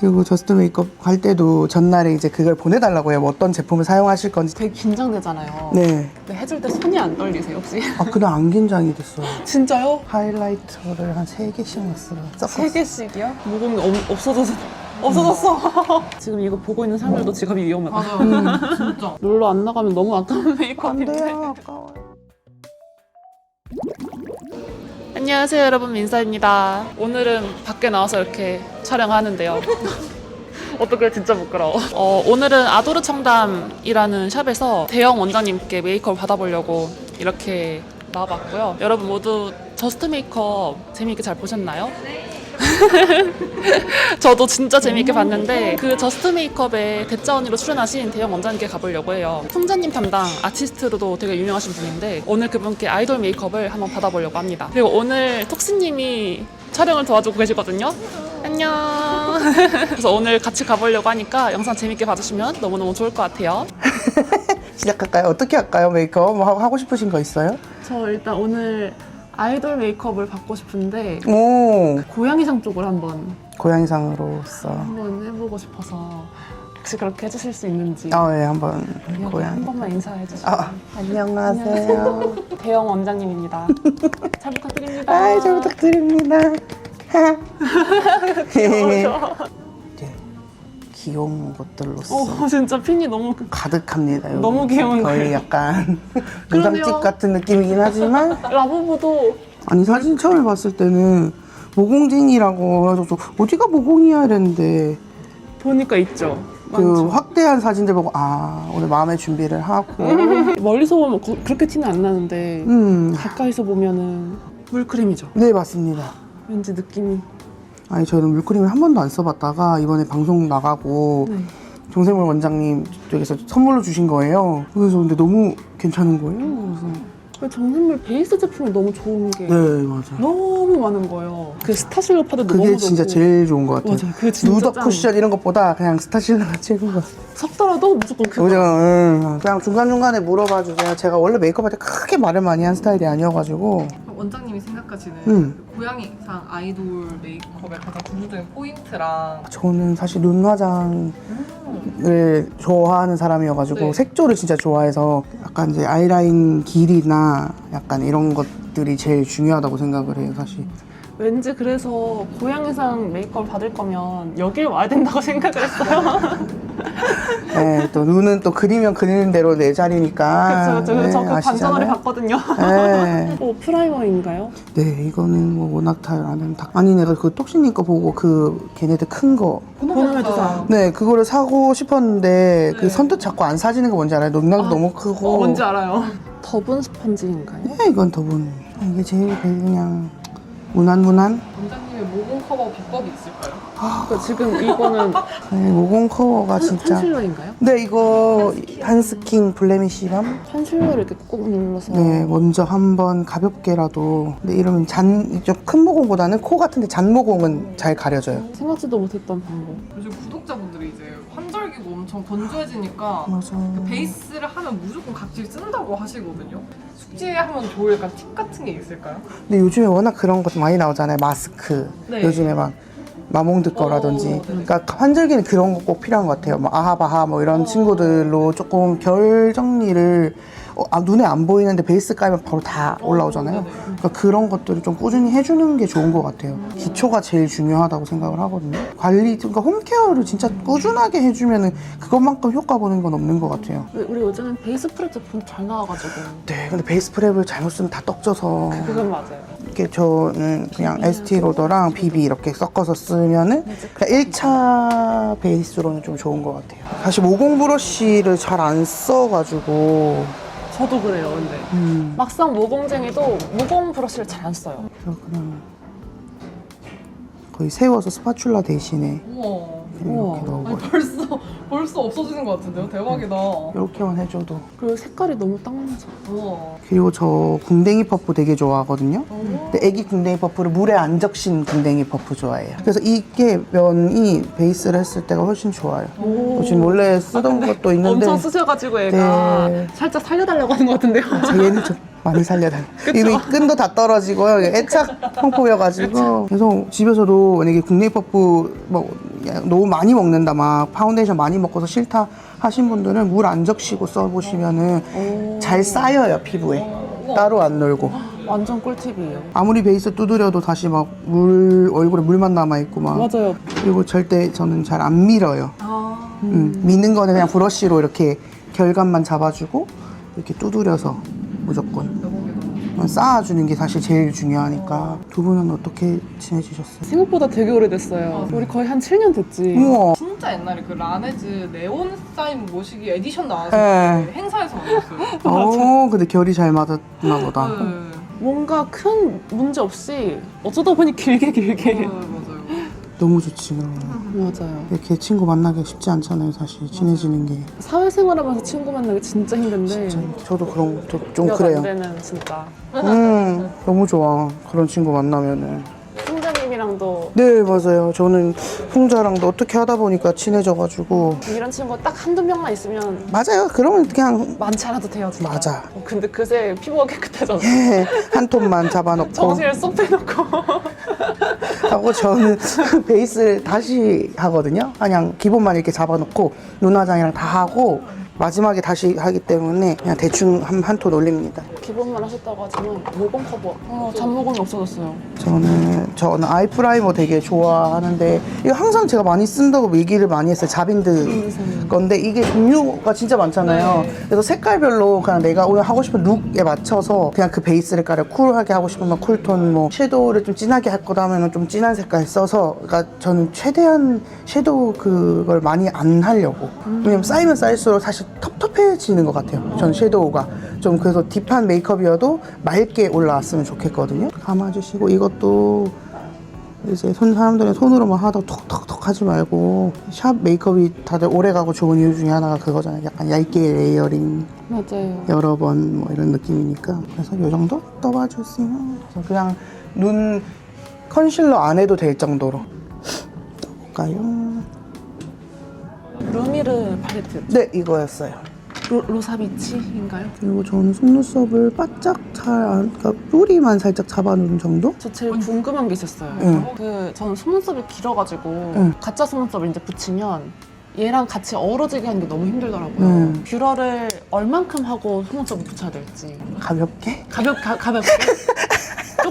그리고 저스트 메이크업 갈 때도 전날에 이제 그걸 보내달라고 해요. 뭐 어떤 제품을 사용하실 건지. 되게 긴장되잖아요. 네. 근데 해줄 때 손이 안 떨리세요 혹시? 아, 그냥 안 긴장이 됐어요. 진짜요? 하이라이터를 한 세개씩 넣었어요. 세 개씩이요? 모공이 없- 없어져서 없어졌어. 지금 이거 보고 있는 사람들도 지갑이 위험하다. 맞아요. 진짜. 놀러 안 나가면 너무 아까운 안 메이크업인데. 돼요, 아까워요. 안녕하세요 여러분 민서입니다. 오늘은 밖에 나와서 이렇게 촬영하는데요. 어떻게 진짜 부끄러워. 어, 오늘은 아도르 청담이라는 샵에서 대형 원장님께 메이크업 받아보려고 이렇게 나와봤고요. 여러분 모두 저스트 메이크업 재미있게 잘 보셨나요? 저도 진짜 재미있게 봤는데 그 저스트 메이크업에 대짜 언니로 출연하신 대형 원장님께 가보려고 해요. 풍자님 담당 아티스트로도 되게 유명하신 분인데 오늘 그분께 아이돌 메이크업을 한번 받아보려고 합니다. 그리고 오늘 톡스님이 촬영을 도와주고 계시거든요. 안녕. 그래서 오늘 같이 가보려고 하니까 영상 재밌게 봐주시면 너무너무 좋을 것 같아요. 시작할까요? 어떻게 할까요, 메이크업? 뭐 하고- 하고 싶으신 거 있어요? 저 일단 오늘 아이돌 메이크업을 받고 싶은데 오, 고양이상 쪽을 한번 고양이상으로서. 한번 해보고 싶어서 혹시 그렇게 해주실 수 있는지 아, 예, 한번 여기 고양이. 한 번만 인사해 주시면 아, 안녕하세요. 대형 원장님입니다. 잘 부탁드립니다. 아이, 잘 부탁드립니다. 귀여우셔. 귀여운 것들로서 어, 진짜 핀이 너무 가득합니다. 여기. 너무 귀여운 거의 거예요. 약간 그러네요. 문상집 같은 느낌이긴 하지만 라부부도 아니 사진 처음에 봤을 때는 모공쟁이라고 해서 저 어디가 모공이야 이랬는데 보니까 있죠. 그 많죠. 확대한 사진들 보고 아 오늘 마음의 준비를 하고 멀리서 보면 그- 그렇게 티는 안 나는데 음, 가까이서 보면은 물크림이죠. 네 맞습니다. 왠지 느낌이 아니 저는 물크림을 한 번도 안 써봤다가 이번에 방송 나가고 네. 정세물 원장님 쪽에서 선물로 주신 거예요. 그래서 근데 너무 괜찮은 거예요. 그래서 정샘물 베이스 제품이 너무 좋은 게 네 맞아요. 너무 많은 거예요. 그 스타실로 파도 그게 너무 진짜 좋고. 제일 좋은 것 같아요. 맞아요. 그게 진짜 누더 짱. 쿠션 이런 것보다 그냥 스타실러가 최고인 것 같아요. 섞더라도 무조건 그거. 그죠? 응. 그냥 중간중간에 물어봐 주세요. 제가 원래 메이크업 할 때 크게 말을 많이 한 스타일이 아니어가지고. 원장님이 생각하시는 음. 그 고양이상 아이돌 메이크업의 가장 궁극적인 포인트랑 저는 사실 눈 화장을 좋아하는 사람이어가지고 네. 색조를 진짜 좋아해서 약간 이제 아이라인 길이나 약간 이런 것들이 제일 중요하다고 생각을 해요, 사실. 왠지 그래서 고양이상 메이크업 받을 거면 여길 와야 된다고 생각을 했어요. 네, 또 눈은 또 그리면 그리는 대로 내 자리니까. 그렇죠, 그렇죠. 저그 네, 반전어를 아시잖아요. 봤거든요. 네. 어, 프라이머인가요? 네, 이거는 뭐 워낙 다라는 다. 아니 내가 그 똑신님 거 보고 그 걔네들 큰 거. 보너메드 상. 네, 그거를 사고 싶었는데 그 네. 선뜻 자꾸 안 사지는 거 뭔지 알아요? 농락도 너무 크고. 어, 뭔지 알아요. 더분 스펀지인가요? 네, 이건 더분. 이게 제일 그냥 무난무난. 원장님의 모공 커버 비법이 있을까요? 그러니까 지금 이거는 네, 모공 커버가 진짜. 컨실러인가요? 네, 이거 한스킨 블레미시밤. 컨실러를 이렇게 꾹 눌러서 네, 먼저 한번 가볍게라도. 근데 이러면 잔, 좀 큰 모공보다는 코 같은데 잔 모공은 잘 가려져요. 생각지도 못했던 방법. 요즘 엄청 건조해지니까 맞아. 그 베이스를 하면 무조건 각질 쓴다고 하시거든요. 숙제하면 좋을 약간 팁 같은 게 있을까요? 근데 요즘에 워낙 그런 것 많이 나오잖아요. 마스크. 네. 요즘에 막 마몽드 거라든지. 어, 네. 그러니까 환절기는 그런 거 꼭 필요한 것 같아요. 뭐 아하바하 뭐 이런 어. 친구들로 조금 결 정리를 어, 아, 눈에 안 보이는데 베이스 깔면 바로 다 올라오잖아요. 네네. 그러니까 그런 것들을 좀 꾸준히 해주는 게 좋은 것 같아요. 기초가 제일 중요하다고 생각을 하거든요. 관리, 그러니까 홈케어를 진짜 꾸준하게 해주면은 그것만큼 효과 보는 건 없는 것 같아요. 우리- 요즘은 베이스 프레 제품 잘 나와가지고 네, 근데 베이스 프랩을 잘못 쓰면 다 떡져서. 그건 맞아요. 이렇게 저는 그냥 ST 로더랑 BB 이렇게 섞어서 쓰면은 그냥 1차 베이스로는 좀 좋은 것 같아요. 사실 모공 브러쉬를 잘 안 써가지고 저도 그래요, 근데 음, 막상 모공쟁이도 모공 브러쉬를 잘 안 써요. 그냥 거의 세워서 스파츌라 대신에 우와. 우와. 이렇게. 아니 벌써 벌써 없어지는 것 같은데요? 대박이다. 이렇게만 해줘도. 그리고 색깔이 너무 딱 맞아. 우와. 그리고 저 궁뎅이 퍼프 되게 좋아하거든요. 어. 근데 애기 궁뎅이 퍼프를 물에 안 적신 궁뎅이 퍼프 좋아해요. 그래서 이게 면이 베이스를 했을 때가 훨씬 좋아요. 오. 지금 원래 쓰던 것도 있는데 엄청 쓰셔가지고 애가 네. 살짝 살려달라고 하는 것 같은데요. 저 얘는 좀 많이 살려달라. 이미 끈도 다 떨어지고요. 애착 펑포여가지고. 그래서 집에서도 만약에 국내 퍼프 뭐 너무 많이 먹는다 막 파운데이션 많이 먹고서 싫다 하신 분들은 물 안 적시고 써보시면은 잘 쌓여요 피부에. 따로 안 놀고. 완전 꿀팁이에요. 아무리 베이스 두드려도 다시 막 물 얼굴에 물만 남아 있고 막. 맞아요. 그리고 절대 저는 잘 안 밀어요. 아, 음, 미는 거는 그냥 브러쉬로 이렇게 결감만 잡아주고 이렇게 두드려서 무조건 쌓아주는 게 사실 제일 중요하니까 두 분은 어떻게 지내주셨어요? 생각보다 되게 오래됐어요. 우리 거의 한 7년 됐지. 우와 진짜 옛날에 그 라네즈 네온 사인 모시기 에디션 나왔을 네. 때 행사에서 만났어요. 어 근데 결이 잘 맞았나 보다 네. 뭔가 큰 문제 없이 어쩌다 보니 길게 길게. 네, 맞아요. 너무 좋지. 그럼 맞아요. 이렇게 친구 만나기 쉽지 않잖아요 사실. 친해지는 게. 사회생활하면서 친구 만나기 진짜 힘든데. 저도 그런 저, 좀몇 그래요. 안 되는 진짜. 음 너무 좋아. 그런 친구 만나면은 풍자님이랑도. 네 맞아요. 저는 풍자랑도 어떻게 하다 보니까 친해져가지고. 이런 친구 딱 한두 명만 있으면 맞아요. 그러면 그냥 많지 않아도 돼요 진짜. 맞아. 어, 근데 그새 피부가 깨끗해져서. 한 톤만 잡아놓고. 정수리를 쏙 빼놓고. 하고 저는 베이스를 다시 하거든요. 그냥 기본만 이렇게 잡아놓고 눈화장이랑 다 하고 마지막에 다시 하기 때문에 그냥 대충 한한톤 올립니다. 기본만 하셨다고 하지만 모공 커버 어, 잡모공이 없어졌어요. 저는 저는 아이 프라이머 되게 좋아하는데 이거 항상 제가 많이 쓴다고 얘기를 많이 했어요. 자빈드 건데 이게 종류가 진짜 많잖아요. 그래서 색깔별로 그냥 내가 오늘 하고 싶은 룩에 맞춰서 그냥 그 베이스를 깔아 쿨하게 하고 싶으면 쿨톤, 뭐 섀도우를 좀 진하게 할 거다 하면 좀 진한 색깔 써서 그러니까 저는 최대한 섀도우 그걸 많이 안 하려고 왜냐면 쌓이면 쌓일수록 사실 텁텁해지는 것 같아요. 전 섀도우가 좀 그래서 딥한 메이크업이어도 맑게 올라왔으면 좋겠거든요. 감아주시고 이것도 이제 손 사람들은 손으로만 하다 톡톡톡 하지 말고 샵 메이크업이 다들 오래가고 좋은 이유 중에 하나가 그거잖아요. 약간 얇게 레이어링 맞아요. 여러 번 뭐 이런 느낌이니까 그래서 이 정도 떠봐주세요. 그래서 그냥 눈 컨실러 안 해도 될 정도로 떠볼까요? 루미르 팔레트 네 이거였어요. 로, 로사비치인가요? 그리고 저는 속눈썹을 바짝 잘 안, 그러니까 뿌리만 살짝 잡아놓은 정도? 저 제일 궁금한 게 있었어요. 응. 그 저는 속눈썹이 길어가지고 응. 가짜 속눈썹을 이제 붙이면 얘랑 같이 어우러지게 하는 게 너무 힘들더라고요. 응. 뷰러를 얼만큼 하고 속눈썹을 붙여야 될지 가볍게? 가볍 가, 가볍게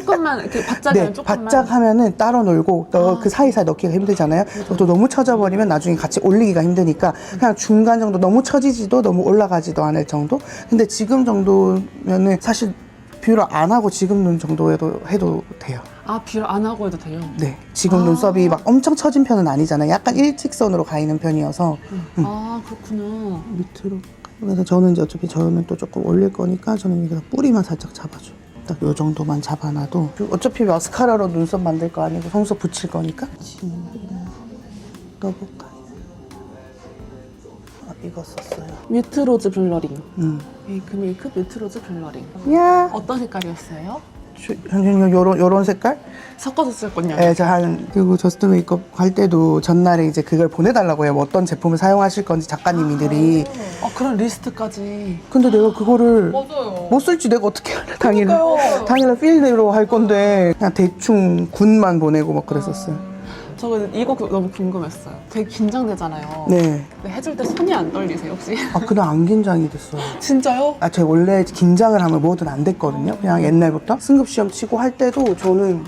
조금만 이렇게 바짝이 네, 조금만 바짝 하면은 따로 놀고 또 그 사이사이 넣기가 힘들잖아요. 또 너무 처져버리면 나중에 같이 올리기가 힘드니까 그냥 중간 정도 너무 처지지도 너무 올라가지도 않을 정도. 근데 지금 정도면은 사실 뷰러 안 하고 지금 눈 정도에도 해도 돼요. 아 뷰러 안 하고 해도 돼요. 네, 지금 눈썹이 막 엄청 처진 편은 아니잖아요. 약간 일직선으로 가 있는 편이어서 아 그렇구나. 밑으로. 그래서 저는 이제 어차피 저는 또 조금 올릴 거니까 저는 여기다 뿌리만 살짝 잡아줘. 딱 요 정도만 잡아놔도 어차피 마스카라로 눈썹 만들 거 아니고 속눈썹 붙일 거니까 넣어볼까요? 아, 이거 썼어요. 뮤트로즈 블러링. 음. 메이크 메이크 뮤트로즈 블러링. 야, 어떤 색깔이었어요? 현준이 요런 요런 색깔? 섞어서 쓸 건요. 네, 저한 그리고 저스트 메이크업 갈 때도 전날에 이제 그걸 보내달라고 해요. 뭐 어떤 제품을 사용하실 건지 작가님들이. 아 그런 리스트까지. 근데 내가 그거를 맞아요. 못 쓸지 내가 어떻게 알아 그러니까요. 당일날 필드로 할 건데 그냥 대충 군만 보내고 막 그랬었어요 저 이거 그- 너무 궁금했어요. 되게 긴장되잖아요. 네. 근데 해줄 때 손이 안 떨리세요 혹시? 아 그날 안 긴장이 됐어요 진짜요? 아 제가 원래 긴장을 하면 뭐든 안 됐거든요 그냥 옛날부터 승급 시험 치고 할 때도 저는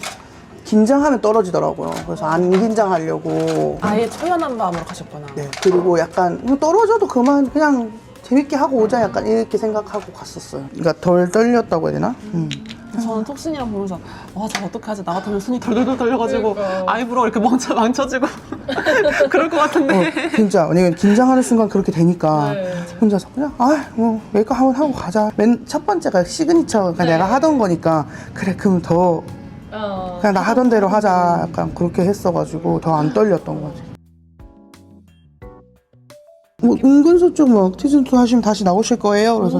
긴장하면 떨어지더라고요 그래서 안 긴장하려고 아예 초연한 마음으로 가셨구나. 네 그리고 약간 뭐 떨어져도 그만 그냥 재밌게 하고 오자 약간 이렇게 생각하고 갔었어요 그러니까 덜 떨렸다고 해야 되나? 음. 저는 톡신이랑 보면서 와저 어떡하지? 나 같으면 손이 덜덜덜 떨려가지고 그러니까. 아이브로우 이렇게 멈춰 망쳐지고 그럴 것 같은데. 어, 진짜. 왜냐면 긴장하는 순간 그렇게 되니까 네. 혼자서 그냥 아뭐 메이크업 한번 하고 가자. 맨 첫 번째가 시그니처 가 내가 하던 거니까 그래 그럼 더 어. 그냥 나 하던 대로 하자. 약간 그렇게 했어가지고 더 안 떨렸던 거지 뭐 은근슬쩍 막 티즌2 하시면 다시 나오실 거예요? 그래서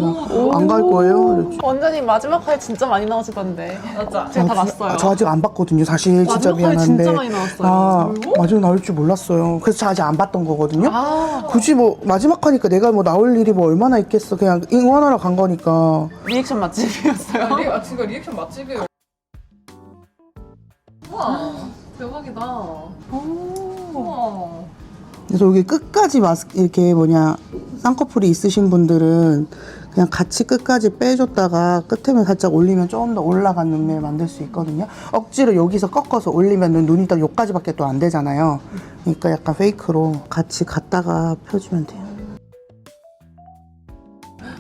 안 갈 거예요? 그랬지. 원장님 마지막 화에 진짜 많이 나오시던데 맞아. 제가 다 아, 진- 봤어요 아, 저 아직 안 봤거든요 사실 진짜 마지막 화에 미안한데 진짜 많이 나왔어요. 아 마지막 나올 줄 몰랐어요 그래서 저 아직 안 봤던 거거든요 아 굳이 뭐 마지막 하니까 내가 뭐 나올 일이 뭐 얼마나 있겠어 그냥 응원하러 간 거니까 리액션 맛집이었어요 아, 리, 아 지금 리액션 맛집이에요. 우와 대박이다. 오. 우와. 그래서 여기 끝까지 마스크 이렇게 뭐냐 쌍꺼풀이 있으신 분들은 그냥 같이 끝까지 빼줬다가 끝에만 살짝 올리면 조금 더 올라간 눈매 만들 수 있거든요. 억지로 여기서 꺾어서 올리면 눈이 딱 여기까지밖에 또 안 되잖아요. 그러니까 약간 페이크로 같이 갖다가 펴주면 돼요.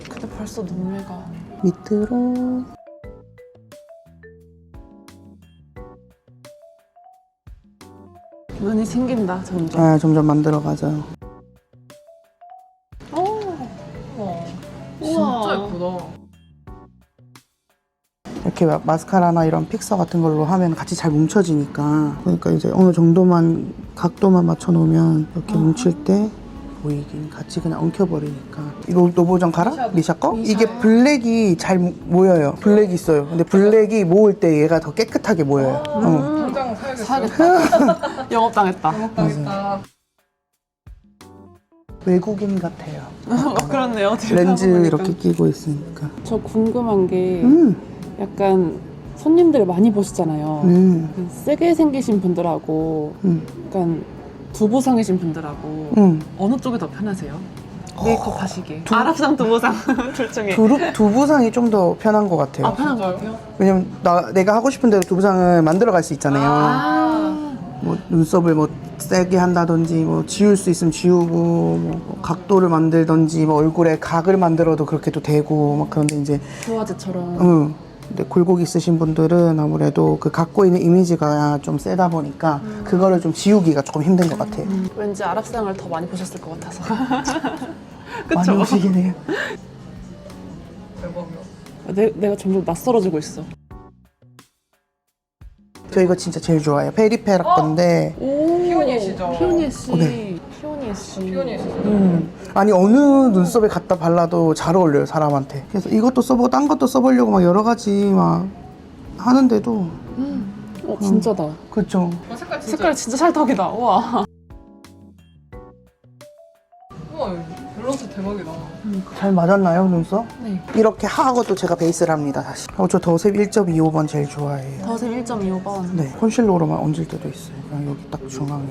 근데 벌써 눈매가 밑으로 눈이 생긴다 점점. 아, 점점 만들어가죠. 우와. 우와. 진짜 예쁘다. 이렇게 마- 마스카라나 이런 픽서 같은 걸로 하면 같이 잘 뭉쳐지니까 그러니까 이제 어느 정도만 각도만 맞춰 놓으면 이렇게 뭉칠 때 보이긴 같이 그냥 엉켜버리니까 이거 노보정 가라? 리샤 거? 이게 블랙이 잘 모여요 블랙이 있어요 근데 블랙이 모을 때 얘가 더 깨끗하게 모여요 어. 사야겠어. 사야겠다. 영업당했다. 먹당했다. 외국인 같아요 어, 그렇네요. 렌즈. 이렇게 끼고 있으니까 저 궁금한 게 음, 약간 손님들 많이 보시잖아요. 음, 세게 생기신 분들하고 음, 약간 두부상이신 분들하고 음. 어느 쪽이 더 편하세요? 메이크업 하시기에 두- 아랍상 두부상 둘 중에 두루, 두부상이 좀 더 편한 것 같아요 아 편한 것? 같아요? 왜냐면 나, 내가 하고 싶은 대로 두부상을 만들어 갈 수 있잖아요 아 뭐 눈썹을 뭐 세게 한다든지 뭐 지울 수 있으면 지우고 뭐 각도를 만들든지 뭐 얼굴에 각을 만들어도 그렇게 도 되고 막 그런데 이제 부화제처럼 응. 근데 굴곡 있으신 분들은 아무래도 그 갖고 있는 이미지가 좀 세다 보니까 그거를 좀 지우기가 조금 힘든 것 같아요. 음, 왠지 아랍상을 더 많이 보셨을 것 같아서 많이 그쵸? 오시긴 해요. 대박이야. 내, 내가 점점 낯설어지고 있어 저 이거 진짜 제일 좋아해요. 페리페라 건데 오 피오니시죠? 피오니에 씨 어, 네. 피오니에 씨 피오니에 있어. 음. 아니 어느 눈썹에 갖다 발라도 잘 어울려요 사람한테. 그래서 이것도 써보고 딴 것도 써보려고 막 여러 가지 막 하는데도 어 진짜다 그렇죠. 어, 색깔 진짜. 색깔 진짜 찰떡이다 우와 대박이다. 잘 맞았나요 눈썹? 네. 이렇게 하고 또 제가 베이스를 합니다 다시 어, 저 더셉 1.25번 제일 좋아해요. 더샘 1.25번? 네. 컨실러로만 얹을 때도 있어요. 그냥 여기 딱 중앙에.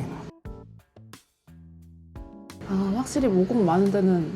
아 확실히 모공 많은 데는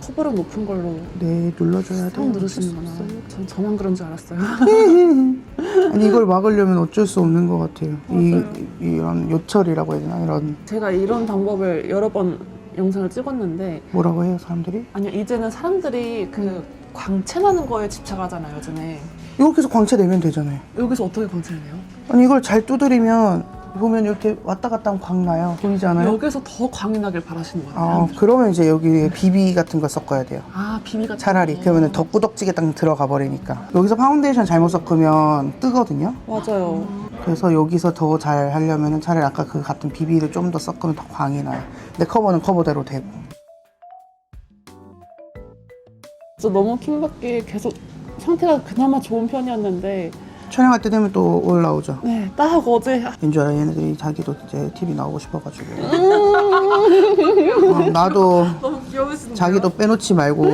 커버력 높은 걸로 네 눌러줘야 성 돼요. 누르시는구나. 전 저만 그런 줄 알았어요. 아니 이걸 막으려면 어쩔 수 없는 것 같아요. 이, 이런 요철이라고 해야 되나? 이런. 제가 이런 방법을 여러 번 영상을 찍었는데 뭐라고 해요 사람들이? 아니요 이제는 사람들이 그 광채 나는 거에 집착하잖아요 요즘에. 이렇게 해서 광채 내면 되잖아요. 여기서 어떻게 광채를 내요? 아니 이걸 잘 두드리면 보면 이렇게 왔다 갔다 하면 광 나요. 보이지 않아요? 여기서 더 광이 나길 바라시는 거예요 아 그러면 이제 여기에 비비 같은 걸 섞어야 돼요. 아 비비가 차라리. 그러면 더 꾸덕지게 딱 들어가 버리니까. 여기서 파운데이션 잘못 섞으면 뜨거든요? 맞아요. 그래서 여기서 더 잘 하려면 차라리 아까 그 같은 비비를 좀 더 섞으면 더 광이 나요 근데 커버는 커버대로 되고. 진짜 너무 킹받게 계속 상태가 그나마 좋은 편이었는데 촬영할 때 되면 또 올라오죠. 네 딱 어제. 왠 줄 알아 얘네들이 자기도 이제 TV 나오고 싶어가지고. 어, 나도 너무 귀여우신데. 자기도 빼놓지 말고.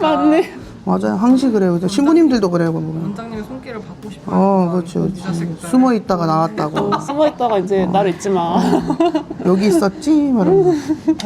맞네 맞아요. 항시 그래요. 신부님들도 그래요 보면 원장님의 손길을 받고 싶어요. 어 그렇죠. 이 자식들. 숨어 있다가 나왔다고. 숨어 있다가 이제 나를 잊지 마. 여기 있었지? 말하고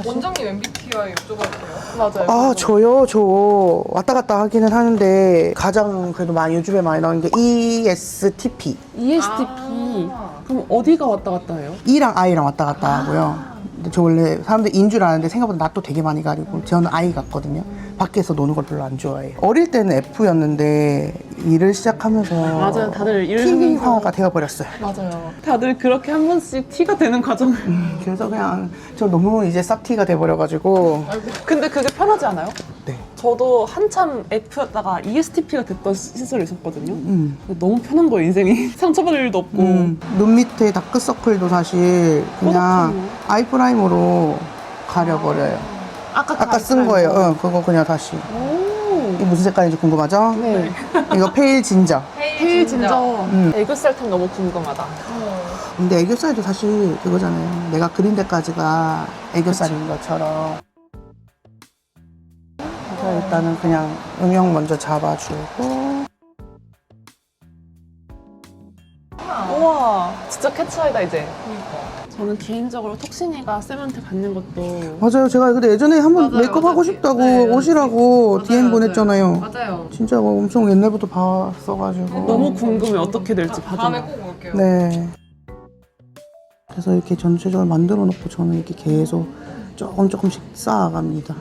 원장님 MBTI 여쭤봐도 돼요? 맞아요. 아 저요? 저 왔다 갔다 하기는 하는데 가장 그래도 많이 요즘에 많이 나오는 게 ESTP ESTP 아. 그럼 어디가 왔다 갔다 해요? E랑 I랑 왔다 갔다 하고요 근데 저 원래 사람들 인 줄 아는데 생각보다 낯도 되게 많이 가리고 저는 I 같거든요. 밖에서 노는 걸 별로 안 좋아해요. 어릴 때는 F였는데 일을 시작하면서 맞아요. 다들 일 T화가 되어 버렸어요. 맞아요. 다들 그렇게 한 번씩 T가 되는 과정을. 그래서 그냥 저 너무 이제 쌉티가 돼 버려 가지고. 근데 그게 편하지 않아요? 네. 저도 한참 F였다가 ESTP가 됐던 시절이 있었거든요 음. 너무 편한 거예요 인생이 상처받을 일도 없고 음, 눈 밑에 다크서클도 사실 그냥 꼬박하네요. 아이프라이머로 가려버려요. 아까, 그 아까 쓴 거예요. 어, 그거 그냥 다시. 오. 이게 무슨 색깔인지 궁금하죠? 네. 이거 페일 진저. 헤일 진저 음. 애교살탕 너무 궁금하다 어. 근데 애교살도 사실 그거잖아요. 내가 그린 데까지가 애교살인 것처럼. 그래서 일단은 그냥 음영 먼저 잡아주고. 우와 진짜 캐치아이다 이제 그니까. 저는 개인적으로 톡신이가 쌤한테 받는 것도 맞아요. 제가 근데 예전에 한번 맞아요, 메이크업 하고 맞아요. 싶다고 네, 오시라고 맞아요, DM 맞아요. 보냈잖아요. 맞아요. 진짜 뭐 엄청 옛날부터 봤어가지고. 너무 궁금해 어떻게 될지 다- 다음에. 꼭 올게요. 네. 그래서 이렇게 전체적으로 만들어 놓고 저는 이렇게 계속 조금 조금씩 쌓아갑니다.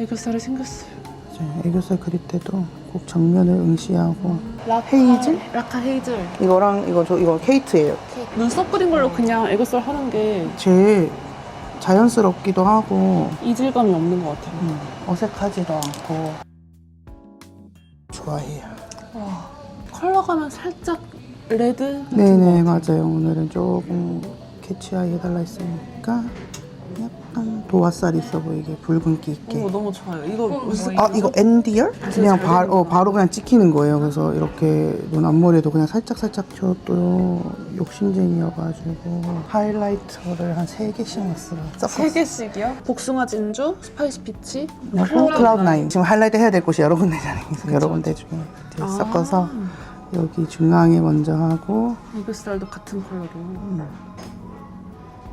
애교살이 생겼어요. 이제 애교살 그릴 때도 꼭 정면을 응시하고 라카, 헤이즐? 라카 헤이즐. 이거랑 이거 저 이거 케이트예요. 눈썹 그린 걸로 그냥 애교살 하는 게 제일 자연스럽기도 하고 이질감이 없는 것 같아요. 음, 어색하지도 않고 좋아해요. 컬러감은 살짝 레드 같은 네네. 맞아요. 오늘은 조금 캐치하게 해달라 했으니까 약간 도화살 있어 보이게 붉은기 있게. 오, 너무 좋아요. 이거 그건 무슨 뭐예요? 아 이거 엔디얼? 그냥 잘 바, 어, 거. 바로 그냥 찍히는 거예요. 그래서 이렇게 눈 앞머리에도 그냥 살짝 살짝 저도 욕심쟁이여가지고 하이라이터를 한 세 개씩 넣었어요. 세 개씩이요? 복숭아 진주, 스파이시 피치. 그리고 클라우드 나인. 지금 하이라이트 해야 될 곳이 여러 군데잖아요. 그래서 여러 군데 중에 이렇게 아. 섞어서 여기 중앙에 먼저 하고 애교살도 같은 컬러로.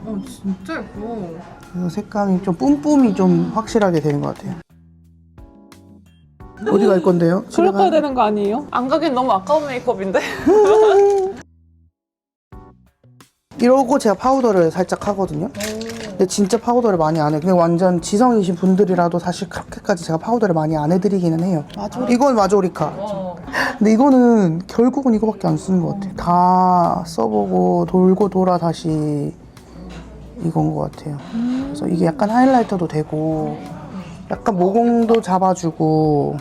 어 진짜 예뻐. 그래서 색감이 좀 뿜뿜이 좀 확실하게 되는 것 같아요. 어디 갈 건데요? 집에 그럴 가- 거야 되는 거 아니에요? 안 가긴 너무 아까운 메이크업인데. 이러고 제가 파우더를 살짝 하거든요. 근데 진짜 파우더를 많이 안 해요. 그냥 완전 지성이신 분들이라도 사실 그렇게까지 제가 파우더를 많이 안 해드리기는 해요. 이건 마조리카. 와. 근데 이거는 결국은 이거밖에 안 쓰는 것 같아요. 다 써보고 돌고 돌아 다시 이건 것 같아요. 그래서 이게 약간 하이라이터도 되고 약간 모공도 잡아주고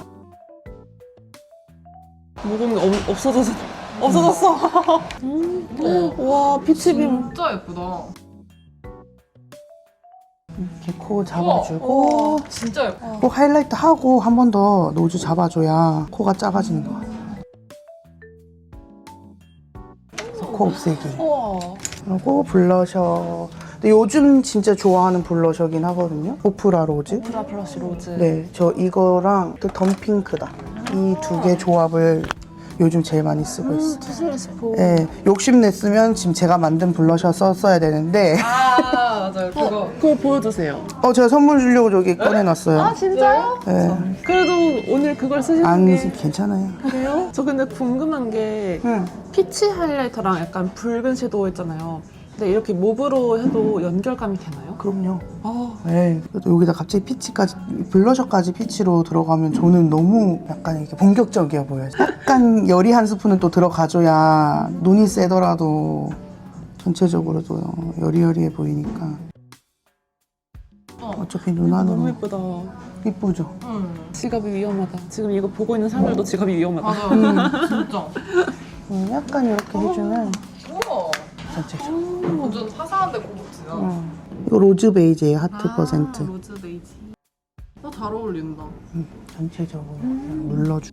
모공이 없- 없어져서 없어졌어. 음. 와 피치빔. 진짜 예쁘다. 이렇게 코 잡아주고 우와, 진짜 예뻐. 꼭 하이라이트 하고 한 번 더 노즈 잡아줘야 코가 작아지는 것 같아요. 그래서 코 없애기. 우와. 그리고 블러셔. 근데 요즘 진짜 좋아하는 블러셔긴 하거든요. 오프라 로즈. 브라 플러시 로즈. 네, 저 이거랑 또 덤핑크다. 이 두 개 조합을 요즘 제일 많이 쓰고 있어요. 음, 투슬리스포. 네, 욕심 냈으면 지금 제가 만든 블러셔 썼어야 되는데 아 맞아요. 그거. 어, 그거 보여주세요. 어 제가 선물 주려고 저기 꺼내놨어요. 아 진짜요? 네, 그래도 오늘 그걸 쓰시는 안 게 괜찮아요. 그래요? 저 근데 궁금한 게 응. 피치 하이라이터랑 약간 붉은 섀도우 있잖아요. 근데 이렇게 몹으로 해도 연결감이 되나요? 그럼요. 아, 네, 여기다 갑자기 피치까지 블러셔까지 피치로 들어가면 저는 너무 약간 이렇게 본격적이어 보여요. 약간 열이 한 스푼은 또 들어가줘야 눈이 세더라도 전체적으로도 여리여리해 보이니까. 어. 어차피 눈 너무 안으로 예쁘다. 이쁘죠. 응. 지갑이 위험하다. 지금 이거 보고 있는 사람들도 지갑이 위험하다. 맞아. 진짜. 음, 약간 이렇게 해주면 우와. 전체적으로. 완전 화사한데 고급지다. 음. 이거 로즈 베이지의 하트 퍼센트. 아, 로즈 베이지. 어, 잘 어울린다. 전체적으로 그냥 눌러주.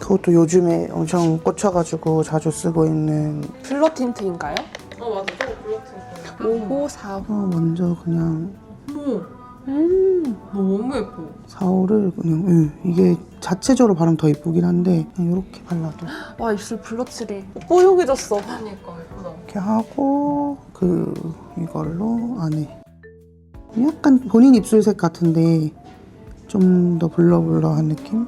그것도 요즘에 엄청 꽂혀가지고 자주 쓰고 있는 블러 틴트인가요? 어 맞아. 저거 블러팅. 5545. 어, 먼저 그냥 어머. 음. 너무 예뻐. 4호를 그냥 예, 이게 자체적으로 바르면 더 이쁘긴 한데 그냥 이렇게 발라도 와 입술 블러칠이 뽀용해졌어. 그러니까 예쁘다. 이렇게 하고 그 이걸로 안에 약간 본인 입술색 같은데 좀 더 블러블러한 느낌?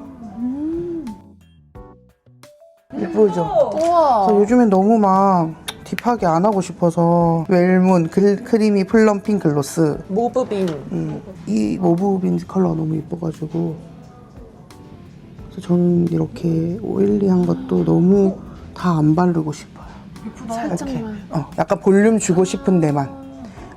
예쁘죠? 우와. 그래서 요즘엔 너무 막 딥하게 안 하고 싶어서 웰문 글, 크리미 플럼핑 글로스. 모브빔. 음, 이 모브빈 컬러가 너무 예뻐가지고. 그래서 저는 이렇게 오일리한 것도 너무 다 안 바르고 싶어요. 이렇게 살짝만. 어, 약간 볼륨 주고 싶은 데만.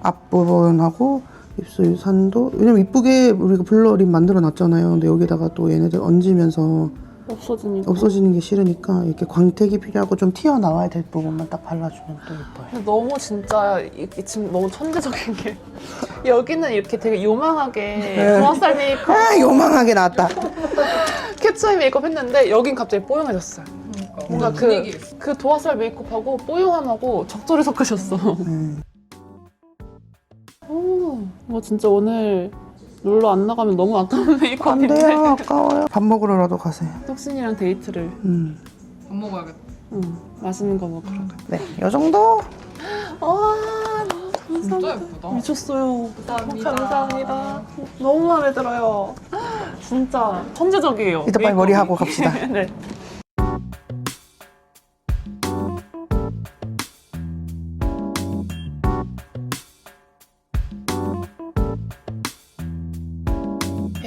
앞부분하고 입술 산도. 왜냐면 이쁘게 우리가 블러립 만들어 놨잖아요. 근데 여기다가 또 얘네들 얹으면서 없어지니까. 없어지는 게 싫으니까 이렇게 광택이 필요하고 좀 튀어나와야 될 부분만 딱 발라주면 또 예뻐요 근데 너무 진짜 이게 지금 너무 천재적인 게 여기는 이렇게 되게 요망하게 도화살 메이크업 아 요망하게 나왔다 캡처이 메이크업 했는데 여긴 갑자기 뽀용해졌어요. 그러니까. 뭔가 그, 분위기 있어. 그 도화살 메이크업하고 뽀용함하고 적절히 섞으셨어. 음. 오, 와 진짜 오늘 놀러 안 나가면 너무 아까운 안 메이크업인데 돼요 아까워요 밥 먹으러라도 가세요 혁신이랑 데이트를 음. 밥 먹어야겠다. 응, 맛있는 거 먹으러 가. 네, 이 정도. 와, 진짜 감사합니다. 예쁘다. 미쳤어요. 감사합니다. 감사합니다. 너무 마음에 들어요. 진짜 천재적이에요. 이따 빨리 머리 하고 갑시다. 네.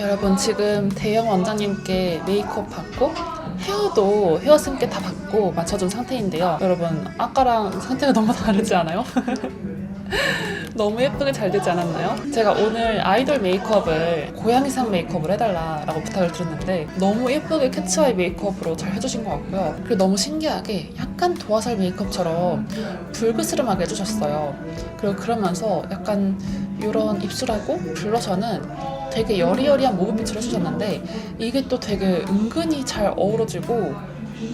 여러분 지금 대형 원장님께 메이크업 받고 헤어도 헤어스께 다 받고 맞춰준 상태인데요. 여러분 아까랑 상태가 너무 다르지 않아요? 너무 예쁘게 잘 되지 않았나요? 제가 오늘 아이돌 메이크업을 고양이상 메이크업을 해달라라고 부탁을 드렸는데 너무 예쁘게 캐치아이 메이크업으로 잘 해주신 것 같고요. 그리고 너무 신기하게 약간 도화살 메이크업처럼 불그스름하게 해주셨어요. 그리고 그러면서 약간 이런 입술하고 블러셔는 되게 여리여리한 모브빛을 해주셨는데 이게 또 되게 은근히 잘 어우러지고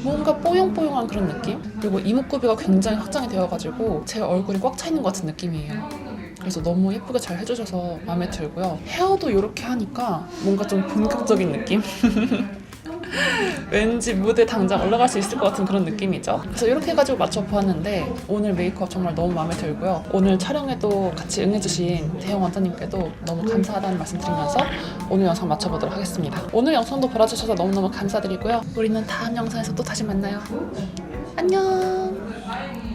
뭔가 뽀용뽀용한 그런 느낌? 그리고 이목구비가 굉장히 확장이 되어가지고 제 얼굴이 꽉 차 있는 것 같은 느낌이에요. 그래서 너무 예쁘게 잘 해주셔서 마음에 들고요. 헤어도 이렇게 하니까 뭔가 좀 본격적인 느낌? 왠지 무대 당장 올라갈 수 있을 것 같은 그런 느낌이죠. 그래서 이렇게 해가지고 맞춰보았는데 오늘 메이크업 정말 너무 마음에 들고요. 오늘 촬영에도 같이 응해주신 대형 원장님께도 너무 감사하다는 말씀 드리면서 오늘 영상 마쳐보도록 하겠습니다. 오늘 영상도 봐주셔서 너무너무 감사드리고요. 우리는 다음 영상에서 또 다시 만나요. 안녕!